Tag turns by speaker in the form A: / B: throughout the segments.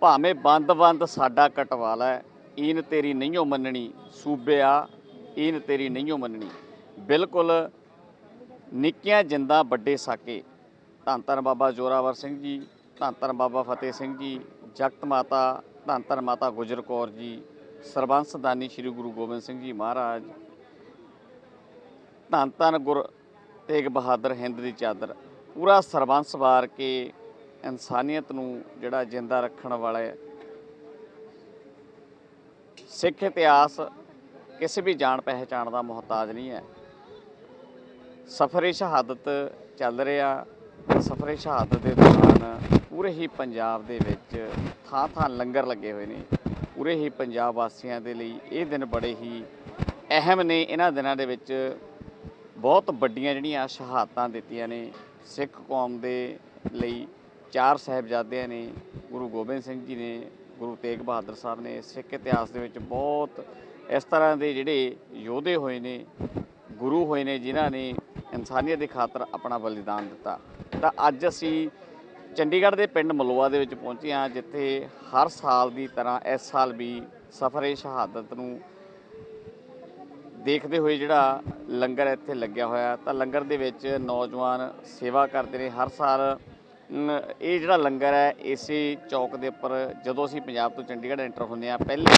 A: ਭਾਵੇਂ ਬੰਦ-ਬੰਦ ਸਾਡਾ ਕਟਵਾਲਾ ਈਨ ਤੇਰੀ ਨਹੀਂਓ ਮੰਨਣੀ, ਸੂਬਿਆ, ਈਨ ਤੇਰੀ ਨਹੀਂਓ ਮੰਨਣੀ। ਬਿਲਕੁਲ ਨਿੱਕੀਆਂ ਜਿੰਦਾਂ ਵੱਡੇ ਸਾਕੇ। ਧੰਨ ਧੰਨ ਬਾਬਾ ਜੋਰਾਵਰ ਸਿੰਘ ਜੀ, ਧੰਨ ਧੰਨ ਬਾਬਾ ਫਤਿਹ ਸਿੰਘ ਜੀ, ਜਗਤ ਮਾਤਾ, ਧੰਨ ਧੰਨ ਮਾਤਾ ਗੁਜਰ ਕੌਰ ਜੀ, ਸਰਬੰਸ ਦਾਨੀ ਸ੍ਰੀ ਗੁਰੂ ਗੋਬਿੰਦ ਸਿੰਘ ਜੀ ਮਹਾਰਾਜ, ਧੰਨ ਧੰਨ ਗੁਰ ਤੇਗ ਬਹਾਦਰ ਹਿੰਦ ਦੀ ਚਾਦਰ। ਪੂਰਾ ਸਰਬੰਸ ਵਾਰ ਕੇ ਇਨਸਾਨੀਅਤ ਨੂੰ ਜਿਹੜਾ ਜਿੰਦਾ ਰੱਖਣ ਵਾਲੇ ਸਿੱਖ ਇਤਿਹਾਸ ਕਿਸੇ ਵੀ ਜਾਣ ਪਹਿਚਾਣ ਦਾ ਮੁਹਤਾਜ ਨਹੀਂ ਹੈ। ਸਫਰੇ ਸ਼ਹਾਦਤ ਚੱਲ ਰਿਹਾ, ਸਫਰੇ ਸ਼ਹਾਦਤ ਦੇ ਦੌਰਾਨ ਪੂਰੇ ਹੀ ਪੰਜਾਬ ਦੇ ਵਿੱਚ ਥਾਂ ਥਾਂ ਲੰਗਰ ਲੱਗੇ ਹੋਏ ਨੇ। ਪੂਰੇ ਹੀ ਪੰਜਾਬ ਵਾਸੀਆਂ ਦੇ ਲਈ ਇਹ ਦਿਨ ਬੜੇ ਹੀ ਅਹਿਮ ਨੇ। ਇਹਨਾਂ ਦਿਨਾਂ ਦੇ ਵਿੱਚ ਬਹੁਤ ਵੱਡੀਆਂ ਜਿਹੜੀਆਂ ਸ਼ਹਾਦਤਾਂ ਦਿੱਤੀਆਂ ਨੇ ਸਿੱਖ ਕੌਮ ਦੇ ਲਈ। ਚਾਰ ਸਾਹਿਬਜ਼ਾਦਿਆਂ ਨੇ, ਗੁਰੂ ਗੋਬਿੰਦ ਸਿੰਘ ਜੀ ਨੇ, ਗੁਰੂ ਤੇਗ ਬਹਾਦਰ ਸਾਹਿਬ ਨੇ ਸਿੱਖ ਇਤਿਹਾਸ ਦੇ ਵਿੱਚ ਬਹੁਤ ਇਸ ਤਰ੍ਹਾਂ ਦੇ ਜਿਹੜੇ ਯੋਧੇ ਹੋਏ ਨੇ, ਗੁਰੂ ਹੋਏ ਨੇ, ਜਿਨ੍ਹਾਂ ਨੇ ਇਨਸਾਨੀਅਤ ਦੀ ਖਾਤਰ ਆਪਣਾ ਬਲੀਦਾਨ ਦਿੱਤਾ। ਤਾਂ ਅੱਜ ਅਸੀਂ ਚੰਡੀਗੜ੍ਹ ਦੇ ਪਿੰਡ ਮਲੋਆ ਦੇ ਵਿੱਚ ਪਹੁੰਚੇ ਹਾਂ, ਜਿੱਥੇ ਹਰ ਸਾਲ ਦੀ ਤਰ੍ਹਾਂ ਇਸ ਸਾਲ ਵੀ ਸਫਰੇ ਸ਼ਹਾਦਤ ਨੂੰ ਦੇਖਦੇ ਹੋਏ ਜਿਹੜਾ ਲੰਗਰ ਇੱਥੇ ਲੱਗਿਆ ਹੋਇਆ, ਤਾਂ ਲੰਗਰ ਦੇ ਵਿੱਚ ਨੌਜਵਾਨ ਸੇਵਾ ਕਰਦੇ ਨੇ। ਹਰ ਸਾਲ ਇਹ ਜਿਹੜਾ ਲੰਗਰ ਹੈ, ਇਸੇ ਚੌਕ ਦੇ ਉੱਪਰ, ਜਦੋਂ ਅਸੀਂ ਪੰਜਾਬ ਤੋਂ ਚੰਡੀਗੜ੍ਹ ਐਂਟਰ ਹੁੰਦੇ ਆ ਪਹਿਲੇ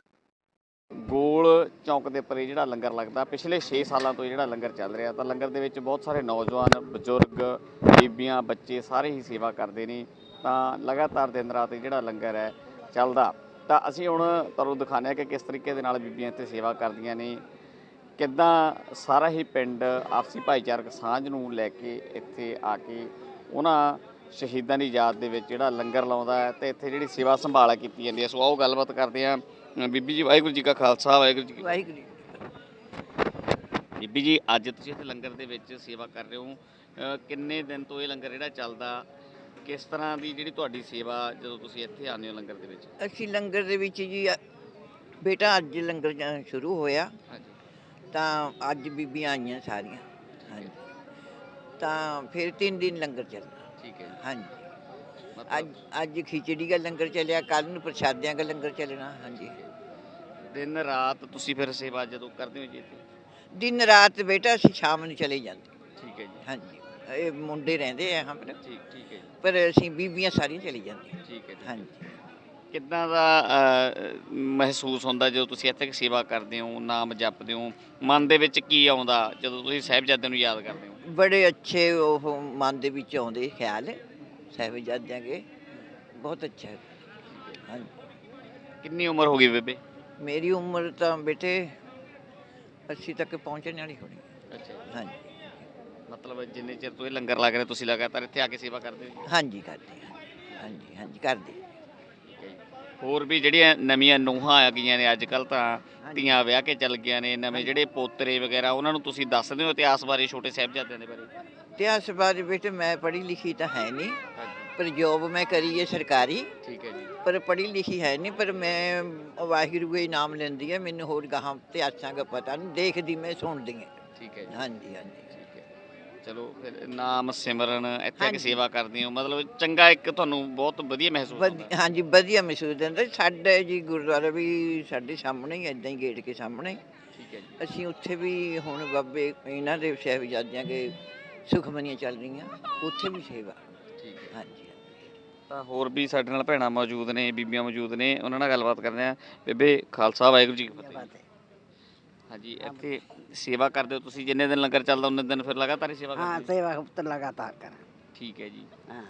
A: ਗੋਲ ਚੌਕ ਦੇ ਉੱਪਰ ਇਹ ਜਿਹੜਾ ਲੰਗਰ ਲੱਗਦਾ, ਪਿਛਲੇ 6 ਸਾਲਾਂ ਤੋਂ ਇਹ ਜਿਹੜਾ ਲੰਗਰ ਚੱਲ ਰਿਹਾ, ਤਾਂ ਲੰਗਰ ਦੇ ਵਿੱਚ ਬਹੁਤ ਸਾਰੇ ਨੌਜਵਾਨ, ਬਜ਼ੁਰਗ, ਬੀਬੀਆਂ, ਬੱਚੇ ਸਾਰੇ ਹੀ ਸੇਵਾ ਕਰਦੇ ਨੇ, ਤਾਂ ਲਗਾਤਾਰ ਦਿਨ ਰਾਤ ਇਹ ਜਿਹੜਾ ਲੰਗਰ ਹੈ, ਚੱਲਦਾ। ਤਾਂ ਅਸੀਂ ਹੁਣ ਤੁਹਾਨੂੰ ਦਿਖਾਉਂਦੇ ਹਾਂ ਕਿ ਕਿਸ ਤਰੀਕੇ ਦੇ ਨਾਲ ਬੀਬੀਆਂ ਇੱਥੇ ਸੇਵਾ ਕਰਦੀਆਂ ਨੇ, ਕਿੱਦਾਂ ਸਾਰਾ ਹੀ ਪਿੰਡ ਆਪਸੀ ਭਾਈਚਾਰਕ ਸਾਂਝ ਨੂੰ ਲੈ ਕੇ ਇੱਥੇ ਆ ਕੇ ਉਹਨਾਂ ਸ਼ਹੀਦਾਂ ਦੀ ਯਾਦ ਦੇ ਵਿੱਚ ਜਿਹੜਾ ਲੰਗਰ ਲਾਉਂਦਾ ਹੈ ਤੇ ਇੱਥੇ ਜਿਹੜੀ ਸੇਵਾ ਸੰਭਾਲ ਕੀਤੀ ਜਾਂਦੀ ਹੈ। ਸੋ ਆਓ ਗੱਲਬਾਤ ਕਰਦੇ ਹਾਂ ਬੀਬੀ ਜੀ ਵਾਹਿਗੁਰੂ ਜੀ ਕਾ ਖਾਲਸਾ ਵਾਹਿਗੁਰੂ ਜੀ ਕੀ
B: ਵਾਹਿਗੁਰੂ ਜੀ।
A: ਬੀਬੀ ਜੀ ਅੱਜ ਤੁਸੀਂ ਇੱਥੇ ਲੰਗਰ ਦੇ ਵਿੱਚ ਸੇਵਾ ਕਰ ਰਹੇ ਹੋ। ਅ, ਕਿੰਨੇ ਦਿਨ ਤੋਂ ਇਹ ਲੰਗਰ ਜਿਹੜਾ ਚੱਲਦਾ ਕਿਸ ਤਰ੍ਹਾਂ ਦੀ ਜਿਹੜੀ ਤੁਹਾਡੀ ਸੇਵਾ ਜਦੋਂ ਤੁਸੀਂ ਇੱਥੇ ਆਉਂਦੇ ਹੋ ਲੰਗਰ ਦੇ ਵਿੱਚ?
B: ਅਸੀਂ ਲੰਗਰ ਦੇ ਵਿੱਚ ਜੀ ਅ- ਬੇਟਾ ਅੱਜ ਲੰਗਰ ਜਾ- ਸ਼ੁਰੂ ਹੋਇਆ।
A: ਹਾਂਜੀ।
B: ਤਾਂ ਅੱਜ ਬੀਬੀਆਂ ਆਈਆਂ ਸਾਰੀਆਂ। ਹਾਂਜੀ। ਤਾਂ ਫਿਰ ਤਿੰਨ ਦਿਨ ਲੰਗਰ ਚੱਲਣਾ
A: ਠੀਕ ਹੈ ਜੀ।
B: ਹਾਂਜੀ। ਅੱਜ
A: ਮਤਲਬ
B: ਅੱਜ ਖਿਚੜੀ ਦਾ ਲੰਗਰ ਚੱਲਿਆ ਕੱਲ ਨੂੰ ਪ੍ਰਸ਼ਾਦਿਆਂ ਦਾ ਲੰਗਰ ਚੱਲਣਾ ਹਾਂਜੀ।
A: ਦਿਨ ਰਾਤ ਤੁਸੀਂ ਫਿਰ ਸੇਵਾ ਜਦੋਂ ਕਰਦੇ ਹੋ ਜੀ ਇੱਥੇ?
B: ਦਿਨ ਰਾਤ ਬੇਟਾ ਅਸੀਂ ਸ਼ਾਮ ਨੂੰ ਚਲੇ ਜਾਂਦੇ।
A: ਠੀਕ ਹੈ ਜੀ।
B: ਹਾਂਜੀ। ਇਹ ਮੁੰਡੇ ਰਹਿੰਦੇ ਆ ਹਮ
A: ਠੀਕ ਠੀਕ ਹੈ ਜੀ।
B: ਪਰ ਅਸੀਂ ਬੀਬੀਆਂ ਸਾਰੀਆਂ ਚਲੀ ਜਾਂਦੀਆਂ
A: ਠੀਕ ਹੈ ਜੀ।
B: ਹਾਂਜੀ।
A: ਕਿੱਦਾਂ ਦਾ ਮਹਿਸੂਸ ਹੁੰਦਾ ਜਦੋਂ ਤੁਸੀਂ ਇੱਥੇ ਸੇਵਾ ਕਰਦੇ ਹੋ ਨਾਮ ਜਪਦੇ ਹੋ? ਮਨ ਦੇ ਵਿੱਚ ਕੀ ਆਉਂਦਾ ਜਦੋਂ ਤੁਸੀਂ ਸਾਹਿਬਜ਼ਾਦਿਆਂ ਨੂੰ ਯਾਦ ਕਰਦੇ ਹੋ?
B: ਬੜੇ ਅੱਛੇ ਉਹ ਮਨ ਦੇ ਵਿੱਚ ਆਉਂਦੇ ਖਿਆਲ ਸਾਹਿਬਜ਼ਾਦਿਆਂ ਕੇ ਬਹੁਤ ਅੱਛਾ ਹੈ। ਹਾਂਜੀ।
A: ਕਿੰਨੀ ਉਮਰ ਹੋ ਗਈ ਬੇਬੇ?
B: ਮੇਰੀ ਉਮਰ ਤਾਂ ਬੇਟੇ 80 ਤੱਕ ਪਹੁੰਚਣ ਵਾਲੀ ਹੋਣੀ।
A: ਅੱਛਾ
B: ਹਾਂਜੀ।
A: ਮਤਲਬ ਜਿੰਨੇ ਚਿਰ ਤੋਂ ਇਹ ਲੰਗਰ ਲੱਗ ਰਿਹਾ ਤੁਸੀਂ ਲਗਾਤਾਰ ਇੱਥੇ ਆ ਕੇ ਸੇਵਾ ਕਰਦੇ ਹੋ
B: ਹਾਂਜੀ ਕਰਦੇ ਹਾਂ। ਹਾਂਜੀ ਹਾਂਜੀ ਕਰਦੇ।
A: ਹੋਰ ਵੀ ਜਿਹੜੀਆਂ ਨਵੀਆਂ ਨੂੰਹਾਂ ਆ ਗਈਆਂ ਨੇ ਅੱਜ ਕੱਲ ਤਾਂ ਧੀਆਂ ਵਿਆਹ ਕੇ ਚੱਲ ਗਈਆਂ ਨੇ ਨਵੇਂ ਜਿਹੜੇ ਪੋਤਰੇ ਵਗੈਰਾ ਉਹਨਾਂ ਨੂੰ ਤੁਸੀਂ ਦੱਸਦੇ ਹੋ ਇਤਿਹਾਸ ਬਾਰੇ ਛੋਟੇ ਸਾਹਿਬਜ਼ਾਦਿਆਂ ਦੇ ਬਾਰੇ।
B: ਇਤਿਹਾਸ ਬਾਰੇ ਬੇਟੇ ਮੈਂ ਪੜ੍ਹੀ ਲਿਖੀ ਤਾਂ ਹੈ ਨਹੀਂ ਪਰ ਜੋਬ ਮੈਂ ਕਰੀ ਹੈ ਸਰਕਾਰੀ।
A: ਠੀਕ ਹੈ ਜੀ।
B: ਪਰ ਪੜ੍ਹੀ ਲਿਖੀ ਹੈ ਨਹੀਂ ਪਰ ਮੈਂ ਵਾਹਿਗੁਰੂ ਦੇ ਨਾਮ ਲੈਂਦੀ ਹੈ ਮੈਨੂੰ ਹੋਰ ਗਾਹਾਂ ਇਤਿਹਾਸਾਂ ਦਾ ਪਤਾ ਨਹੀਂ ਦੇਖਦੀ ਮੈਂ ਸੁਣਦੀ ਹਾਂ।
A: ਠੀਕ ਹੈ ਜੀ।
B: ਹਾਂਜੀ ਹਾਂਜੀ।
A: ਚਲੋ ਫਿਰ ਨਾਮ ਸਿਮਰਨ ਇੱਥੇ ਆ ਕੇ
B: ਹਾਂਜੀ।
A: ਸੇਵਾ ਕਰਦੇ ਹੋ। ਮਤਲਬ ਚੰਗਾ ਇੱਕ ਤੁਹਾਨੂੰ ਬਹੁਤ ਵਧੀਆ ਮਹਿਸੂਸ ਹੁੰਦਾ
B: ਵਧੀ- ਹਾਂਜੀ ਵਧੀਆ ਮਹਿਸੂਸ ਹੁੰਦਾ ਸਾਡੇ ਜੀ ਗੁਰਦੁਆਰਾ ਵੀ ਸਾਡੇ ਸਾਹਮਣੇ ਹੀ ਇਦਾਂ ਹੀ ਗੇਟ ਕੇ ਸਾਹਮਣੇ।
A: ਠੀਕ ਹੈ ਜੀ।
B: ਅਸੀਂ ਉੱਥੇ ਵੀ ਹੁਣ ਬਾਬੇ ਇਹਨਾਂ ਦੇ ਸਾਹਿਬਜ਼ਾਦਿਆਂ ਕੇ ਸੁਖਮਨੀਆਂ ਚੱਲ ਰਹੀਆਂ। ਉੱਥੇ ਵੀ ਸੇਵਾ।
A: ਠੀਕ ਹੈ।
B: ਹਾਂਜੀ।
A: ਤਾਂ ਹੋਰ ਵੀ ਸਾਡੇ ਨਾਲ ਭੈਣਾਂ ਮੌਜੂਦ ਨੇ ਬੀਬੀਆਂ ਮੌਜੂਦ ਨੇ ਉਹਨਾਂ ਨਾਲ ਗੱਲਬਾਤ ਕਰਦੇ ਆ ਬੇਬੇ ਖਾਲਸਾ ਵਾਹਿਗੁਰੂ ਜੀ ਕੀ ਫਤਿਹ। ਹਾਂਜੀ ਇੱਥੇ ਸੇਵਾ ਕਰਦੇ ਹੋ ਤੁਸੀਂ ਜਿੰਨੇ ਦਿਨ ਲੰਗਰ ਚੱਲਦਾ ਉਹਨੇ ਦਿਨ ਫਿਰ ਲਗਾਤਾਰ ਹੀ ਸੇਵਾ
C: हाँ
A: ਕਰਦੇ ਹੋ
C: सेवा तो लगातार कर
A: ਠੀਕ ਹੈ ਜੀ
C: हाँ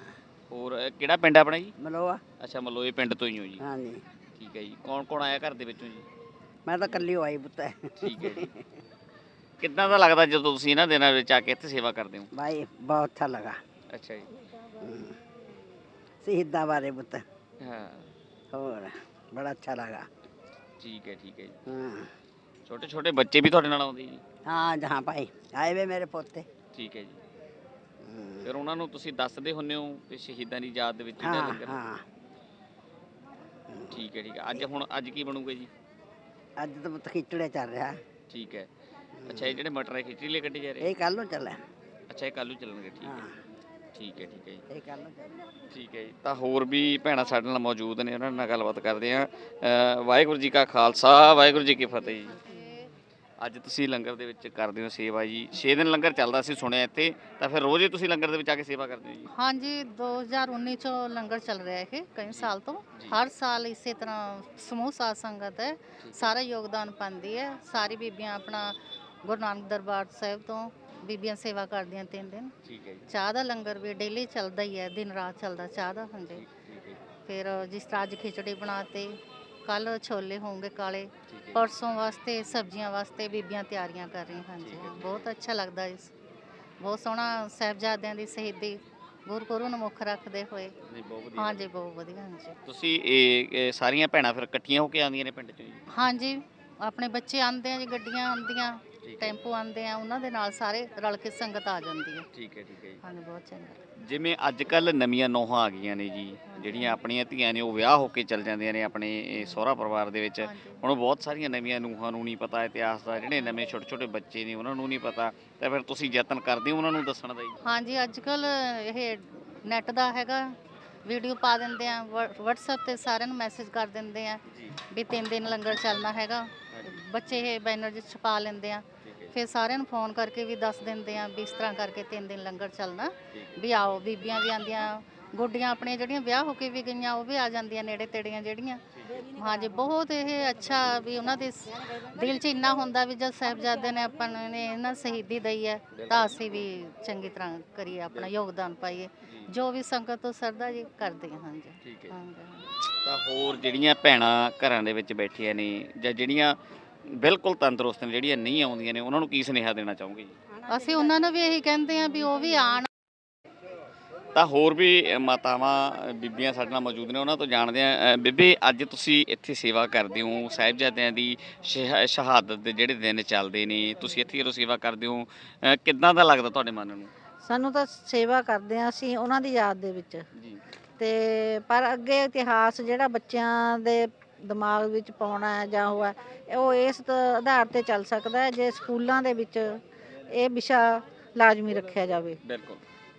A: ਹੋਰ ਅ, ਕਿਹੜਾ ਪਿੰਡ ਆਪਣਾ ਜੀ
C: मलोआ
A: ਅੱਛਾ ਮਲੋਏ ਪਿੰਡ ਤੋਂ ਹੀ ਹੋ ਜੀ
C: हाँ जी
A: ਠੀਕ ਹੈ ਜੀ ਕੌਣ ਕੌਣ ਆਇਆ ਘਰ ਦੇ ਵਿੱਚੋਂ ਜੀ
C: मैं तो कल आई पुत है
A: ਠੀਕ ਹੈ ਜੀ ਕਿੱਦਾਂ ਦਾ ਲੱਗਦਾ ਜਦੋਂ ਤੁਸੀਂ ਇਹਨਾਂ ਦਿਨਾਂ ਵਿੱਚ ਆ ਕੇ ਇੱਥੇ ਸੇਵਾ ਕਰਦੇ ਹੋ
C: भाई बहुत अच्छा लगा
A: ਅੱਛਾ ਜੀ
C: हम्म। शहीदा बारे पुत
A: ਹਾਂ
C: और बड़ा अच्छा लगा
A: ਠੀਕ ਹੈ ਠੀਕ ਹੈ ਜੀ
C: हाँ
A: ਛੋਟੇ ਛੋਟੇ ਬੱਚੇ ਵੀ ਤੁਹਾਡੇ ਨਾਲ ਆਉਂਦੇ ਜੀ?
C: ਹਾਂ ਜਹਾਂ ਭਾਈ ਆਏ ਵੇ ਮੇਰੇ ਪੋਤੇ।
A: ਠੀਕ ਹੈ ਜੀ। ਫਿਰ ਉਹਨਾਂ ਨੂੰ ਤੁਸੀਂ ਦੱਸਦੇ ਹੁੰਨੇ ਹੋ ਕਿ ਸ਼ਹੀਦਾਂ ਦੀ ਯਾਦ ਵਿੱਚ ਜਿਹੜਾ ਹਾਂ
C: ਹਾਂ।
A: ਠੀਕ ਹੈ ਠੀਕ ਹੈ। ਅੱਜ ਹੁਣ ਅੱਜ ਕੀ ਬਣੂਗਾ ਜੀ?
C: ਅੱਜ ਤਾਂ ਪੁੱਤ ਖਿਚੜੇ ਚੱਲ ਰਿਹਾ।
A: ਠੀਕ ਹੈ। ਅੱਛਾ ਇਹ ਜਿਹੜੇ ਮਟਰ ਹੈ ਖਿਚੜੀ ਲੈ ਕੱਢੇ ਜਾ ਰਹੇ?
C: ਇਹ ਕੱਲ ਨੂੰ ਚੱਲਿਆ।
A: ਅੱਛਾ ਇਹ ਕੱਲੂ ਚੱਲਣਗੇ ਠੀਕ ਹੈ। ਠੀਕ ਹੈ ਠੀਕ ਹੈ
C: ਇਹ ਕੱਲ ਨੂੰ ਚੱਲਿਆ।
A: ਠੀਕ ਹੈ ਤਾਂ ਹੋਰ ਵੀ ਭੈਣਾਂ ਸਾਡੇ ਨਾਲ ਮੌਜੂਦ ਨੇ ਉਹਨਾਂ ਨਾਲ ਗੱਲਬਾਤ ਕਰਦੇ ਆ ਵਾਹਿਗੁਰੂ ਜੀ ਕਾ ਖਾਲਸਾ ਵਾਹਿਗੁਰੂ ਜੀ ਕੀ ਫਤਿਹ ਅੱਜ ਤੁਸੀਂ ਲੰਗਰ ਦੇ ਵਿੱਚ ਕਰਦੇ ਹੋ ਸੇਵਾ ਜੀ। 6 ਦਿਨ ਲੰਗਰ ਚੱਲਦਾ ਸੀ ਸੁਣਿਆ ਇੱਥੇ। ਤਾਂ ਫਿਰ ਰੋਜ਼ ਹੀ ਤੁਸੀਂ ਲੰਗਰ ਦੇ ਵਿੱਚ ਆ ਕੇ ਸੇਵਾ ਕਰਦੇ ਹੋ ਜੀ?
D: ਹਾਂਜੀ 2019 ਚੋਂ ਲੰਗਰ ਚੱਲ ਰਿਹਾ ਇਹ ਕਈ ਸਾਲ ਤੋਂ। ਹਰ ਸਾਲ ਇਸੇ ਤਰ੍ਹਾਂ ਸਮੂਹ ਸਾਧ ਸੰਗਤ ਹੈ। ਸਾਰਾ ਯੋਗਦਾਨ ਪਾਉਂਦੀ ਹੈ। ਸਾਰੀ ਬੀਬੀਆਂ ਆਪਣਾ ਗੁਰੂ ਨਾਨਕ ਦਰਬਾਰ ਸਾਹਿਬ ਤੋਂ ਬੀਬੀਆਂ ਸੇਵਾ ਕਰਦੀਆਂ ਤਿੰਨ ਦਿਨ।
A: ਠੀਕ ਹੈ ਜੀ।
D: ਚਾਹ ਦਾ ਲੰਗਰ ਵੀ ਡੇਲੀ ਚੱਲਦਾ ਹੀ ਹੈ ਦਿਨ ਰਾਤ ਚੱਲਦਾ ਚਾਹ ਦਾ ਹਾਂਜੀ।
A: ਠੀਕ ਹੈ।
D: ਫਿਰ ਜਿਸ ਤਰ੍ਹਾਂ ਅੱਜ ਖਿਚੜੀ ਬਣਾਤੇ ਕੱਲ ਛੋਲੇ ਹੋਣਗੇ ਕਾਲੇ। ਪਰਸੋਂ ਵਾਸਤੇ ਸਬਜ਼ੀਆਂ ਵਾਸਤੇ ਬੀਬੀਆਂ ਤਿਆਰੀਆਂ ਕਰ ਰਹੀਆਂ ਹਾਂਜੀ ਹਾਂ, ਬਹੁਤ ਅੱਛਾ ਲੱਗਦਾ ਇਸ। ਬਹੁਤ ਸੋਹਣਾ ਸਾਹਿਬਜ਼ਾਦਿਆਂ ਦੀ ਸ਼ਹੀਦੀ ਗੁਰਪੁਰਬ ਨੂੰ ਮੁੱਖ ਰੱਖਦੇ ਹੋਏ।
A: ਨਹੀਂ ਬਹੁਤ ਵਧੀਆ।
D: ਹਾਂਜੀ ਬਹੁਤ ਵਧੀਆ ਹਾਂਜੀ।
A: ਤੁਸੀਂ ਇਹ ਇਹ ਸਾਰੀਆਂ ਭੈਣਾਂ ਫਿਰ ਇਕੱਠੀਆਂ ਹੋ ਕੇ ਆਉਂਦੀਆਂ ਨੇ ਪਿੰਡ ਚੋਂ ਜੀ?
D: ਹਾਂਜੀ ਆਪਣੇ ਬੱਚੇ ਆਉਂਦੇ ਆ ਜੀ ਗੱਡੀਆਂ ਆਉਂਦੀਆਂ। ਟੈਂਪੂ ਆਉਂਦੇ ਆ ਉਹਨਾਂ ਦੇ ਨਾਲ ਸਾਰੇ ਰਲ ਕੇ ਸੰਗਤ ਆ ਜਾਂਦੀ ਹੈ।
A: ਠੀਕ ਹੈ ਠੀਕ ਹੈ ਜੀ।
D: ਬਹੁਤ ਚੰਗਾ
A: ਜਿਵੇਂ ਅੱਜ ਕੱਲ ਨਵੀਆਂ ਨੋਹਾਂ ਆ ਗਈਆਂ ਨੇ ਜੀ ਜਿਹੜੀਆਂ ਆਪਣੀਆਂ ਧੀਆਂ ਨੇ ਉਹ ਵਿਆਹ ਹੋ ਕੇ ਚਲ ਜਾਂਦੀਆਂ ਨੇ ਆਪਣੇ ਇਹ ਸਹੁਰਾ ਪਰਿਵਾਰ ਦੇ ਵਿੱਚ। ਹੁਣ ਬਹੁਤ ਸਾਰੀਆਂ ਨਵੀਆਂ ਨੂੰਹਾਂ ਨੂੰ ਨਹੀਂ ਪਤਾ ਇਤਿਹਾਸ ਦਾ ਜਿਹੜੇ ਨਵੇਂ ਛੋਟੇ ਛੋਟੇ ਬੱਚੇ ਨੇ ਉਹਨਾਂ ਨੂੰ ਨਹੀਂ ਪਤਾ। ਤਾਂ ਫਿਰ ਤੁਸੀਂ ਯਤਨ ਕਰਦੇ ਹੋ ਉਹਨਾਂ ਨੂੰ ਦੱਸਣ ਦਾ ਜੀ?
D: ਹਾਂਜੀ ਅੱਜ ਕੱਲ ਇਹ ਨੈਟ ਦਾ ਹੈਗਾ ਵੀਡੀਓ ਪਾ ਦਿੰਦੇ ਆ WhatsApp ਤੇ ਸਾਰਿਆਂ ਨੂੰ ਮੈਸੇਜ ਕਰ ਦਿੰਦੇ ਆ ਵੀ ਤਿੰਨ ਦਿਨ ਲੰਗਰ ਚੱਲਣਾ ਹੈਗਾ। ਬੱਚੇ ਇਹ ਬੈਨਰ ਜਿ ਛਪਾ ਲੈਂਦੇ ਆ। ਫਿਰ ਸਾਰਿਆਂ ਨੂੰ ਫੋਨ ਕਰਕੇ ਵੀ ਦੱਸ ਦਿੰਦੇ ਆ ਵੀ ਇਸ ਤਰ੍ਹਾਂ ਕਰਕੇ ਤਿੰਨ ਦਿਨ ਲੰਗਰ ਚੱਲਣਾ। ਵੀ ਆਓ ਬੀਬੀਆਂ ਵੀ ਆਂਦੀਆਂ ਗੁੱਡੀਆਂ ਆਪਣੀਆਂ ਜਿਹੜੀਆਂ ਵਿਆਹ ਹੋ ਕੇ ਵੀ ਗਈਆਂ ਉਹ ਵੀ ਆ ਜਾਂਦੀਆਂ ਨੇੜੇ ਤੇੜੀਆਂ ਜਿਹੜੀਆਂ। ਹਾਂਜੀ ਬਹੁਤ ਇਹ ਅੱਛਾ ਵੀ ਉਹਨਾਂ ਦੇ ਸ- ਦਿਲ 'ਚ ਇੰਨਾ ਹੁੰਦਾ ਵੀ ਜਦ ਸਾਹਿਬਜ਼ਾਦੇ ਨੇ ਆਪਾਂ ਨੂੰ ਨੇ ਇਹਨਾਂ ਸ਼ਹੀਦੀ ਦਈ ਹੈ ਤਾਂ ਅਸੀਂ ਵੀ ਚੰਗੀ ਤਰ੍ਹਾਂ ਕਰੀਏ ਆਪਣਾ ਯੋਗਦਾਨ ਪਾਈਏ। ਜੋ। ਵੀ ਸੰਗਤ ਤੋਂ ਸਰਦਾ ਜੀ ਕਰਦੇ ਹਾਂ ਹਾਂਜੀ।
A: ਠੀਕ ਹੈ
D: ਹਾਂਜੀ।
A: ਤਾਂ ਹੋਰ ਜਿਹੜੀਆਂ ਭੈਣਾਂ ਘਰਾਂ ਦੇ ਵਿੱਚ ਬੈਠੀਆਂ ਨੇ ਜਾਂ ਜਿਹੜੀਆਂ ਬਿਲਕੁਲ ਤੰਦਰੁਸਤ ਨੇ ਜਿਹੜੀਆਂ ਨਹੀਂ ਆਉਂਦੀਆਂ ਨੇ ਉਹਨਾਂ ਨੂੰ ਕੀ ਸੁਨੇਹਾ ਦੇਣਾ ਚਾਹੋਗੇ ਜੀ?
D: ਅਸੀਂ ਉਹਨਾਂ ਨੂੰ ਵੀ ਇਹੀ ਕਹਿੰਦੇ ਆ ਵੀ ਉਹ ਵੀ ਆਣ
A: ਤਾਂ ਹੋਰ ਵੀ ਮਾਤਾਵਾਂ ਬੀਬੀਆਂ ਸਾਡੇ ਨਾਲ ਮੌਜੂਦ ਨੇ ਉਹਨਾਂ ਤੋਂ ਜਾਣਦੇ ਆ ਬੀਬੀ ਅੱਜ ਤੁਸੀਂ ਇੱਥੇ ਸੇਵਾ ਕਰਦੇ ਹੋ ਸਾਹਿਬਜ਼ਾਦਿਆਂ ਦੀ ਸ਼ਹਾ- ਸ਼ਹਾਦਤ ਦੇ ਜਿਹੜੇ ਦਿਨ ਚੱਲਦੇ ਨੇ ਤੁਸੀਂ ਇੱਥੇ ਜਦੋਂ ਸੇਵਾ ਕਰਦੇ ਹੋ ਅ, ਕਿੱਦਾਂ ਦਾ ਲੱਗਦਾ ਤੁਹਾਡੇ ਮਨ ਨੂੰ?
E: ਸਾਨੂੰ ਤਾਂ ਸੇਵਾ ਕਰਦੇ ਆ ਅਸੀਂ ਉਹਨਾਂ ਦੀ ਯਾਦ ਦੇ ਵਿੱਚ।
A: ਜੀ।
E: ਤੇ ਪਰ ਅੱਗੇ ਇਤਿਹਾਸ ਜਿਹੜਾ ਬੱਚਿਆਂ ਦੇ ਦਿਮਾਗ ਵਿੱਚ ਪਾਉਣਾ ਹੈ ਜਾਂ ਉਹ ਹੈ ਉਹ ਇਸ ਤ- ਆਧਾਰ ਤੇ ਚੱਲ ਸਕਦਾ ਹੈ ਜੇ ਸਕੂਲਾਂ ਦੇ ਵਿੱਚ ਇਹ ਵਿਸ਼ਾ ਲਾਜ਼ਮੀ ਰੱਖਿਆ ਜਾਵੇ।
A: ਬਿਲਕੁਲ।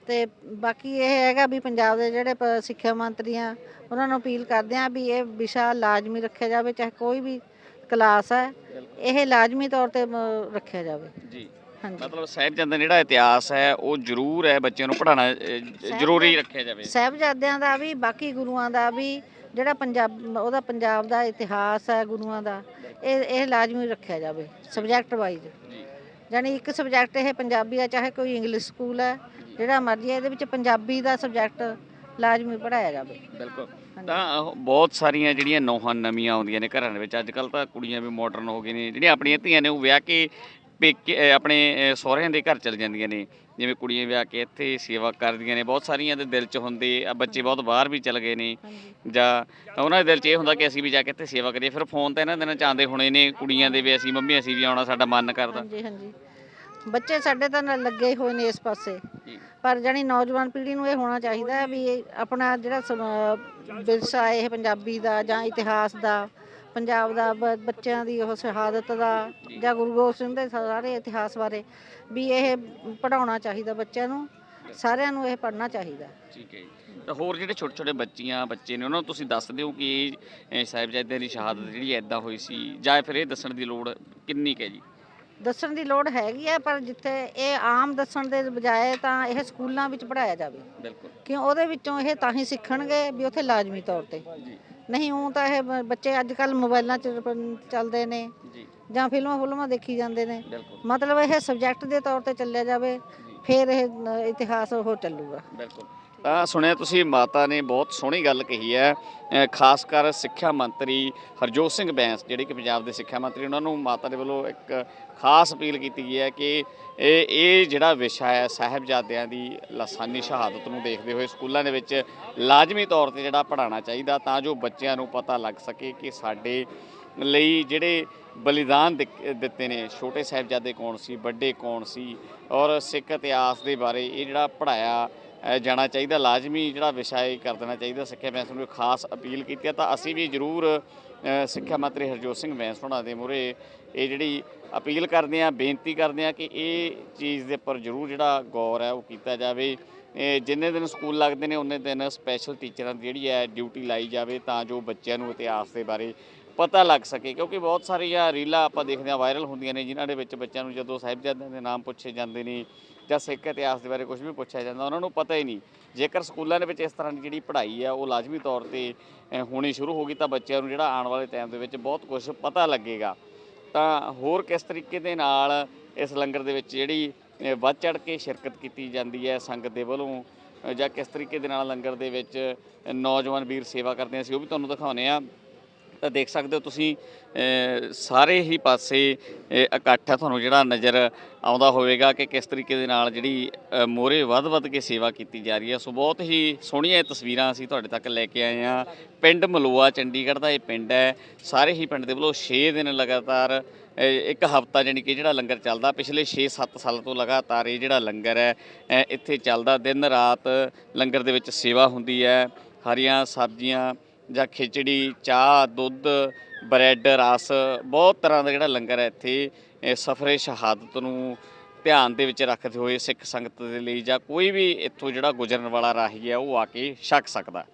E: ਤੇ ਬਾਕੀ ਇਹ ਹੈਗਾ ਵੀ ਪੰਜਾਬ ਦੇ ਜਿਹੜੇ ਪ- ਸਿੱਖਿਆ ਮੰਤਰੀ ਆ ਉਹਨਾਂ ਨੂੰ ਅਪੀਲ ਕਰਦੇ ਆ ਵੀ ਇਹ ਵਿਸ਼ਾ ਲਾਜ਼ਮੀ ਰੱਖਿਆ ਜਾਵੇ ਚਾਹੇ ਕੋਈ ਵੀ ਕਲਾਸ ਹੈ ਇਹ ਲਾਜ਼ਮੀ ਤੌਰ ਤੇ ਮ, ਰੱਖਿਆ ਜਾਵੇ।
A: ਜੀ।
E: ਹਾਂਜੀ।
A: ਮਤਲਬ ਸਾਹਿਬਜ਼ਾਦਿਆਂ ਦਾ ਜਿਹੜਾ ਇਤਿਹਾਸ ਹੈ ਉਹ ਜ਼ਰੂਰ ਹੈ ਬੱਚਿਆਂ ਨੂੰ ਪੜ੍ਹਾਉਣਾ ਜ਼ਰੂਰੀ ਰੱਖਿਆ ਜਾਵੇ।
E: ਸਾਹਿਬਜ਼ਾਦਿਆਂ ਦਾ ਵੀ ਬਾਕੀ ਗੁਰੂਆਂ ਦਾ ਵੀ ਜਿਹੜਾ ਪੰਜਾਬ, ਉਹਦਾ ਪੰਜਾਬ ਦਾ ਇਤਿਹਾਸ ਹੈ, ਗੁਰੂਆਂ ਦਾ, ਇਹ ਇਹ ਲਾਜ਼ਮੀ ਰੱਖਿਆ ਜਾਵੇ ਸਬਜੈਕਟ ਵਾਈਜ਼
A: ਜੀ
E: ਯਾਨੀ ਇੱਕ ਸਬਜੈਕਟ ਇਹ ਪੰਜਾਬੀ ਹੈ, ਚਾਹੇ ਕੋਈ ਇੰਗਲਿਸ਼ ਸਕੂਲ ਹੈ, ਜਿਹੜਾ ਮਰਜ਼ੀ ਹੈ, ਇਹਦੇ ਵਿੱਚ ਪੰਜਾਬੀ ਦਾ ਸਬਜੈਕਟ ਲਾਜ਼ਮੀ ਪੜਾਇਆ ਜਾਵੇ।
A: ਬਿਲਕੁਲ। ਤਾਂ ਉਹ ਬਹੁਤ ਸਾਰੀਆਂ ਜਿਹੜੀਆਂ ਨੌਹਾਂ ਨਵੀਆਂ ਆਉਂਦੀਆਂ ਨੇ ਘਰਾਂ ਦੇ ਵਿੱਚ, ਅੱਜ ਕੱਲ ਤਾਂ ਕੁੜੀਆਂ ਵੀ ਮਾਡਰਨ ਹੋ ਗਈਆਂ ਨੇ, ਜਿਹੜੀਆਂ ਆਪਣੀਆਂ ਧੀਆਂ ਨੇ, ਉਹ ਵਿਆਹ ਕੇ ਪੇਕੇ ਆਪਣੇ ਸਹੁਰਿਆਂ ਦੇ ਘਰ ਚਲ ਜਾਂਦੀਆਂ ਨੇ। ਜਿਵੇਂ ਕੁੜੀਆਂ ਵਿਆਹ ਕੇ ਇੱਥੇ ਸੇਵਾ ਕਰਦੀਆਂ ਨੇ। ਬਹੁਤ ਸਾਰੀਆਂ ਦੇ ਦਿਲ 'ਚ ਹੁੰਦੇ ਆ ਬੱਚੇ ਬਹੁਤ ਬਾਹਰ ਵੀ ਚਲ ਗਏ ਨੇ। ਜਾਂ ਉਹਨਾਂ ਦੇ ਦਿਲ 'ਚ ਇਹ ਹੁੰਦਾ ਕਿ ਅਸੀਂ ਵੀ ਜਾ ਕੇ ਇੱਥੇ ਸੇਵਾ ਕਰੀਏ। ਫਿਰ ਫੋਨ ਤੇ ਇਹਨਾਂ ਦਿਨਾਂ 'ਚ ਆਉਂਦੇ ਹੋਣੇ ਨੇ ਕੁੜੀਆਂ ਦੇ ਵੀ ਅਸੀਂ ਮੰਮੀ ਅਸੀਂ ਵੀ ਆਉਣਾ ਸਾਡਾ ਮਨ ਕਰਦਾ।
E: ਹਾਂਜੀ ਹਾਂਜੀ। ਬੱਚੇ ਸਾਡੇ ਤਾਂ ਨਾਲ ਲੱਗੇ ਹੋਏ ਨੇ ਇਸ ਪਾਸੇ। ਪਰ ਜਾਨੀ ਨੌਜਵਾਨ ਪੀੜ੍ਹੀ ਨੂੰ ਇਹ ਹੋਣਾ ਚਾਹੀਦਾ ਹੈ ਵੀ ਇਹ ਆਪਣਾ ਜਿਹੜਾ ਵਿਰਸਾ ਇਹ ਪੰਜਾਬੀ ਦਾ ਜਾਂ ਇਤਿਹਾਸ ਦਾ ਪੰਜਾਬ ਦਾ ਬ- ਬੱਚਿਆਂ ਦੀ ਉਹ ਸ਼ਹਾਦਤ ਦਾ ਜਾਂ। ਗੁਰੂ ਗੋਬਿੰਦ ਸਿੰਘ ਦੇ ਸਾਰੇ ਇਤਿਹਾਸ ਬਾਰੇ ਵੀ ਇਹ ਪੜਾਉਣਾ ਚਾਹੀਦਾ ਬੱਚਿਆਂ ਨੂੰ ਸਾਰਿਆਂ ਨੂੰ ਇਹ ਪੜ੍ਹਨਾ ਚਾਹੀਦਾ।
A: ਠੀਕ ਹੈ ਜੀ। ਤਾਂ ਹੋਰ ਜਿਹੜੇ ਛੋਟੇ ਛੋਟੇ ਬੱਚੀਆਂ ਬੱਚੇ ਨੇ ਉਹਨਾਂ ਨੂੰ ਤੁਸੀਂ ਦੱਸ ਦਿਓ ਕਿ ਇਹ ਸਾਹਿਬਜ਼ਾਦਿਆਂ ਦੀ ਸ਼ਹਾਦਤ ਜਿਹੜੀ ਐਦਾਂ ਹੋਈ ਸੀ ਜਾਂ ਫਿਰ ਇਹ ਦੱਸਣ ਦੀ ਲੋੜ ਕਿੰਨੀ ਕੁ ਹੈ ਜੀ?
E: ਦੱਸਣ ਦੀ ਲੋੜ ਹੈਗੀ ਹੈ ਪਰ ਜਿੱਥੇ ਇਹ ਆਮ ਦੱਸਣ ਦੇ ਬਜਾਏ ਤਾਂ ਇਹ ਸਕੂਲਾਂ ਵਿੱਚ ਪੜਾਇਆ ਜਾਵੇ।
A: ਬਿਲਕੁਲ।
E: ਕਿਉਂ? ਉਹਦੇ ਵਿੱਚੋਂ ਇਹ ਤਾਂ ਹੀ ਸਿੱਖਣਗੇ ਵੀ ਉੱਥੇ ਲਾਜ਼ਮੀ ਤੌਰ ਤੇ।
A: ਜੀ
E: ਨਹੀਂ ਉਹ ਤਾਂ ਇਹ ਬ- ਬੱਚੇ ਅੱਜ ਕੱਲ ਮੋਬਾਈਲਾਂ 'ਚ ਪ- ਚੱਲਦੇ ਨੇ।
A: ਜੀ।
E: ਜਾਂ ਫਿਲਮਾਂ ਫੁਲਮਾਂ ਦੇਖੀ ਜਾਂਦੇ ਨੇ।
A: ਬਿਲਕੁਲ।
E: ਮਤਲਬ ਇਹ ਸਬਜੈਕਟ ਦੇ ਤੌਰ ਤੇ ਚੱਲਿਆ ਜਾਵੇ ਫਿਰ ਇਹ ਨ- ਇਤਿਹਾਸ ਉਹ ਚੱਲੂਗਾ।
A: ਬਿਲਕੁਲ। ਸੁਣਿਆ ਤੁਸੀਂ, ਮਾਤਾ ਨੇ ਬਹੁਤ ਸੋਹਣੀ ਗੱਲ ਕਹੀ ਹੈ। ਖਾਸ ਕਰ ਸਿੱਖਿਆ ਮੰਤਰੀ ਹਰਜੋਤ ਸਿੰਘ ਬੈਂਸ, ਜਿਹੜੇ ਕਿ ਪੰਜਾਬ ਦੇ ਸਿੱਖਿਆ ਮੰਤਰੀ, ਉਹਨਾਂ ਨੂੰ ਮਾਤਾ ਦੇ ਵੱਲੋਂ ਇੱਕ ਖਾਸ ਅਪੀਲ ਕੀਤੀ ਗਈ ਹੈ ਕਿ ਇਹ ਇਹ ਜਿਹੜਾ ਵਿਸ਼ਾ ਹੈ, ਸਾਹਿਬਜ਼ਾਦਿਆਂ ਦੀ ਲਾਸਾਨੀ ਸ਼ਹਾਦਤ ਨੂੰ ਦੇਖਦੇ ਹੋਏ ਸਕੂਲਾਂ ਦੇ ਵਿੱਚ ਲਾਜ਼ਮੀ ਤੌਰ ਤੇ ਜਿਹੜਾ ਪੜ੍ਹਾਉਣਾ ਚਾਹੀਦਾ, ਤਾਂ ਜੋ ਬੱਚਿਆਂ ਨੂੰ ਪਤਾ ਲੱਗ ਸਕੇ ਕਿ ਸਾਡੇ ਲਈ ਜਿਹੜੇ ਬਲੀਦਾਨ ਦਿੱਤੇ ਨੇ, ਛੋਟੇ ਸਾਹਿਬਜ਼ਾਦੇ ਕੌਣ ਸੀ, ਵੱਡੇ ਕੌਣ ਸੀ ਔਰ ਸਿੱਖ ਇਤਿਹਾਸ ਦੇ ਬਾਰੇ ਇਹ ਜਿਹੜਾ ਪੜਾਇਆ ਜਾਣਾ ਚਾਹੀਦਾ, ਲਾਜ਼ਮੀ ਜਿਹੜਾ ਵਿਸ਼ਾ ਇਹ ਕਰ ਦੇਣਾ ਚਾਹੀਦਾ। ਸਿੱਖਿਆ ਬੈਂਸ ਨੂੰ ਇੱਕ ਖਾਸ ਅਪੀਲ ਕੀਤੀ ਹੈ ਤਾਂ ਅਸੀਂ ਵੀ ਜ਼ਰੂਰ ਸਿੱਖਿਆ ਮੰਤਰੀ ਹਰਜੋਤ ਸਿੰਘ ਬੈਂਸ ਹੋਣਾ ਦੇ ਮੂਹਰੇ ਇਹ ਜਿਹੜੀ ਅਪੀਲ ਕਰਦੇ ਆ ਬੇਨਤੀ ਕਰਦੇ ਆ ਕਿ ਇਹ ਚੀਜ਼ ਦੇ ਉੱਪਰ ਜ਼ਰੂਰ ਜਿਹੜਾ ਗੌਰ ਹੈ ਉਹ ਕੀਤਾ ਜਾਵੇ। ਇਹ ਜਿੰਨੇ ਦਿਨ ਸਕੂਲ ਲੱਗਦੇ ਨੇ ਉਹਨੇ ਦਿਨ ਸਪੈਸ਼ਲ ਟੀਚਰਾਂ ਦੀ ਜਿਹੜੀ ਹੈ ਡਿਊਟੀ ਲਾਈ ਜਾਵੇ ਤਾਂ ਜੋ ਬੱਚਿਆਂ ਨੂੰ ਇਤਿਹਾਸ ਦੇ ਬਾਰੇ ਪਤਾ ਲੱਗ ਸਕੇ। ਕਿਉਂਕਿ ਬਹੁਤ ਸਾਰੀਆਂ ਰੀਲਾਂ ਆਪਾਂ ਦੇਖਦੇ ਹਾਂ ਵਾਇਰਲ ਹੁੰਦੀਆਂ ਨੇ, ਜਿਨ੍ਹਾਂ ਦੇ ਵਿੱਚ ਬੱਚਿਆਂ ਨੂੰ ਜਦੋਂ ਸਾਹਿਬਜ਼ਾਦਿਆਂ ਦੇ ਨਾਮ ਪੁੱਛੇ ਜਾਂਦੇ ਨੇ ਜਾਂ ਸਿੱਖ ਇਤਿਹਾਸ ਦੇ ਬਾਰੇ ਕੁਝ ਵੀ ਪੁੱਛਿਆ ਜਾਂਦਾ, ਉਹਨਾਂ ਨੂੰ ਪਤਾ ਹੀ ਨਹੀਂ। ਜੇਕਰ ਸਕੂਲਾਂ ਦੇ ਵਿੱਚ ਇਸ ਤਰ੍ਹਾਂ ਦੀ ਜਿਹੜੀ ਪੜ੍ਹਾਈ ਆ, ਉਹ ਲਾਜ਼ਮੀ ਤੌਰ ਤੇ ਹੋਣੀ ਸ਼ੁਰੂ ਹੋ ਗਈ, ਤਾਂ ਬੱਚਿਆਂ ਨੂੰ ਜਿਹੜਾ ਆਉਣ ਵਾਲੇ ਟਾਈਮ ਦੇ ਵਿੱਚ ਬਹੁਤ ਕੁਝ ਪਤਾ ਲੱਗੇਗਾ। ਤਾਂ ਹੋਰ ਕਿਸ ਤਰੀਕੇ ਦੇ ਨਾਲ ਇਸ ਲੰਗਰ ਦੇ ਵਿੱਚ ਜਿਹੜੀ ਵੱਧ ਚੜ ਕੇ ਸ਼ਿਰਕਤ ਕੀਤੀ ਜਾਂਦੀ ਹੈ ਸੰਗਤ ਦੇ ਵੱਲੋਂ? ਜਾਂ ਕਿਸ ਤਰੀਕੇ ਦੇ ਨਾਲ ਲੰਗਰ ਦੇ ਵਿੱਚ ਨੌਜਵਾਨ ਵੀਰ ਸੇਵਾ ਕਰਦੇ ਆ, ਅਸੀਂ ਉਹ ਵੀ ਤੁਹਾਨੂੰ ਦਿਖਾਉਨੇ ਆ ਤਾਂ ਦੇਖ ਸਕਦੇ ਹੋ ਤੁਸੀਂ ਸਾਰੇ ਹੀ ਪਾਸੇ ਇਕੱਠ ਹੈ ਤੁਹਾਨੂੰ ਜਿਹੜਾ ਨਜ਼ਰ ਆਉਂਦਾ ਹੋਵੇਗਾ ਕਿ ਕਿਸ ਤਰੀਕੇ ਦੇ ਨਾਲ ਜਿਹੜੀ ਮੋਰੇ ਵੱਧ-ਵੱਧ ਕੇ ਸੇਵਾ ਕੀਤੀ ਜਾ ਰਹੀ ਹੈ। ਸੋ ਬਹੁਤ ਹੀ ਸੋਹਣੀਆਂ ਇਹ ਤਸਵੀਰਾਂ ਅਸੀਂ ਤੁਹਾਡੇ ਤੱਕ ਲੈ ਕੇ ਆਏ ਹਾਂ। ਪਿੰਡ ਮਲੋਆ, ਚੰਡੀਗੜ੍ਹ ਦਾ ਇਹ ਪਿੰਡ ਹੈ। ਸਾਰੇ ਹੀ ਪਿੰਡ ਦੇ ਵੱਲੋਂ 6 ਦਿਨ ਲਗਾਤਾਰ ਇੱਕ ਹਫਤਾ ਜਾਣੀ ਕਿ ਜਿਹੜਾ ਲੰਗਰ ਚੱਲਦਾ। ਪਿਛਲੇ 6-7 ਸਾਲਾਂ ਤੋਂ ਲਗਾਤਾਰ ਇਹ ਜਿਹੜਾ ਲੰਗਰ ਹੈ ਇੱਥੇ ਚੱਲਦਾ। ਦਿਨ ਰਾਤ ਲੰਗਰ ਦੇ ਵਿੱਚ ਸੇਵਾ ਹੁੰਦੀ ਹੈ। ਹਰੀਆਂ ਸਬਜ਼ੀਆਂ ਜਾਂ ਖਿਚੜੀ, ਚਾਹ, ਦੁੱਧ, ਬ੍ਰੈਡ, ਰਸ, ਬਹੁਤ ਤਰ੍ਹਾਂ ਦਾ ਜਿਹੜਾ ਲੰਗਰ ਹੈ ਇੱਥੇ ਸਫਰੇ ਸ਼ਹਾਦਤ ਨੂੰ ਧਿਆਨ ਦੇ ਵਿੱਚ ਰੱਖਦੇ ਹੋਏ ਸਿੱਖ ਸੰਗਤ ਦੇ ਲਈ ਜਾਂ ਕੋਈ ਵੀ ਇੱਥੋਂ ਜਿਹੜਾ ਗੁਜ਼ਰਨ ਵਾਲਾ ਰਾਹੀ ਹੈ ਉਹ ਆ ਕੇ ਛਕ ਸਕਦਾ।